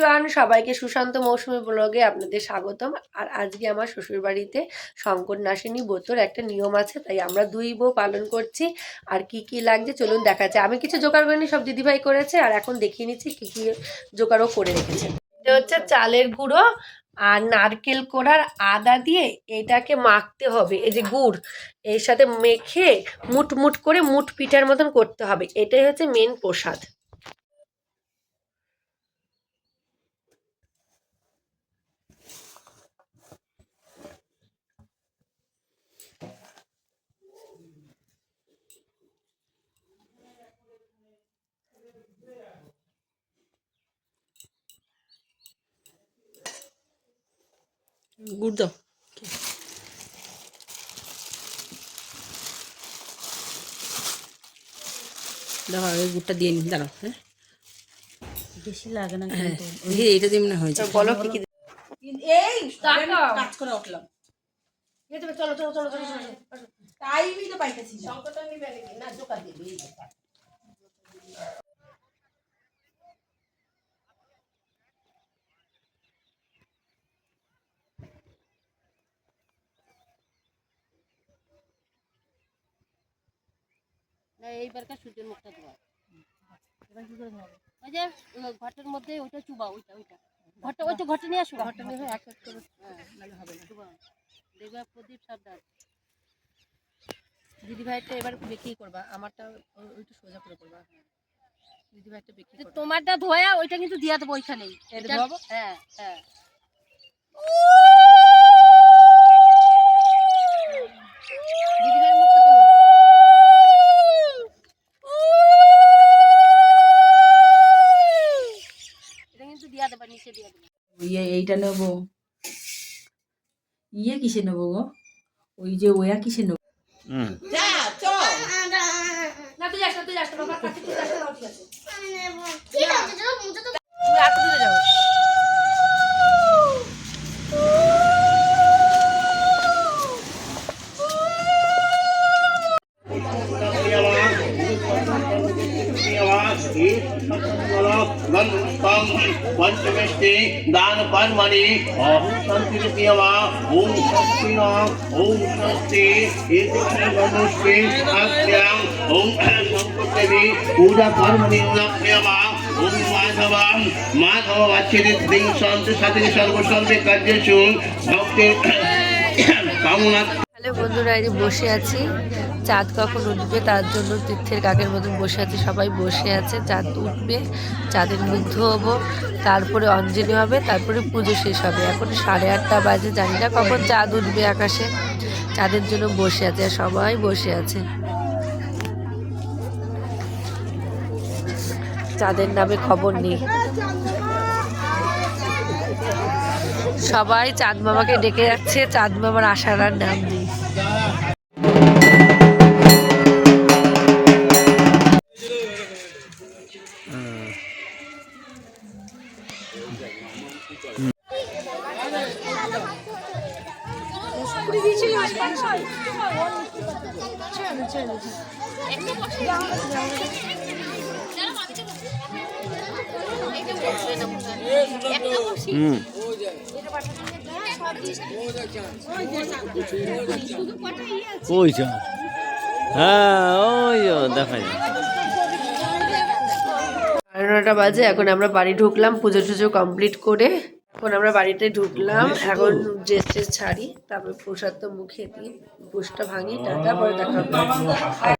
Everyone সবাইকে সুশান্ত মৌসুমী ব্লগে আপনাদের স্বাগতম। আর আজকে আমার শ্বশুর বাড়িতে শঙ্কর নাসিনী ব্রতর একটা নিয়ম আছে, তাই আমরা দুই বউ পালন করছি। আর কি কি লাগছে চলুন দেখা যাচ্ছে আমি কিছু জোগাড় করিনি সব দিদিভাই করেছে। আর এখন দেখিয়ে নিচ্ছি কি কি জোগাড়ও করে রেখেছে। এটা হচ্ছে চালের গুঁড়ো আর নারকেল কোড়ার আদা দিয়ে এটাকে মাখতে হবে। এই যে গুড়, এর সাথে মেখে মুট মুট করে মুট পিঠার মতন করতে হবে। এটাই হচ্ছে মেন প্রসাদ। গুড় দাও। গুড়টা দিয়ে নি দাঁড়াও হ্যাঁ। বেশি লাগে না হ্যাঁ কিন্তু। এইটা দিয়ে মনে হয় হয়েছে বলো কি কি এই কাজ করে উঠলাম। চলো চলো চলো চলো চলো টাইমই তো পাইতেছি না। না এইবারকার সূর্যের মুখটা দেওয়া ওই যে ওই ঘটের মধ্যে ওইটা চুবা ওইটা ওইটা। ঘরটা ওইটা ঘটে নিয়ে আসো। ঘরটা নিয়ে এক এক করে হ্যাঁ হবে না। দেখবা প্রদীপ সর্দার দিদি ভাইটা এবার বিক্রি করবা আমারটা ওইটা সোজা করে করবা। দিদি ভাইটা বিক্রি তোমারটা ধোয়া ওইটা কিন্তু দিয়া দেবো ওইখানেই। হ্যাঁ হ্যাঁ দিদি ভাইয়ের মুখটা তোলো এটা কিন্তু দিয়া দেবা নিচে দিয়া দেবা ইয়ে এইটা নেব। ইয়ে কিসে নেব গো? ওই যে ওয়া কিসে নেব? না তুই যাস না তুই যাস না বাবা কাছে তুই যাস না ঠিক আছে। पंचमिष्टि दान पर्मणि ओम शांति प्रियमा ओम शक्ति ओम शक्ति मनुष्य अक्षम ओम संपत्ति पूजा पर्मणि प्रियमा ओम माधवम माधव वाचिरे दिन शांति सति सर्वसर्वे कार्येषु भक्ति कामना বন্ধুরা এই বসে আছি। চাঁদ কখন উঠবে তার জন্য তীর্থের কাকের মতন বসে আছি। সবাই বসে আছে, চাঁদ উঠবে, চাঁদের মুগ্ধ হব, তারপরে অঞ্জলি হবে, তারপরে পুজো শেষ হবে। এখন সাড়ে আটটা বাজে, জানি না কখন চাঁদ উঠবে আকাশে। চাঁদের জন্য বসে আছে সবাই বসে আছে। চাঁদের নামে খবর নেই। সবাই চাঁদ মামাকে ডেকে যাচ্ছে চাঁদ মামার আসার আর নাম নেই। হ্যাঁ ওই ও, দেখা সাড়ে নটা বাজে এখন আমরা বাড়ি ঢুকলাম পুজো টুজো কমপ্লিট করে। এখন আমরা বাড়িতে ঢুকলাম এখন ড্রেস ট্রেস ছাড়ি তারপরে প্রসাদ তো মুখে দিই বুসটা ভাঙি টাটা পরে দেখা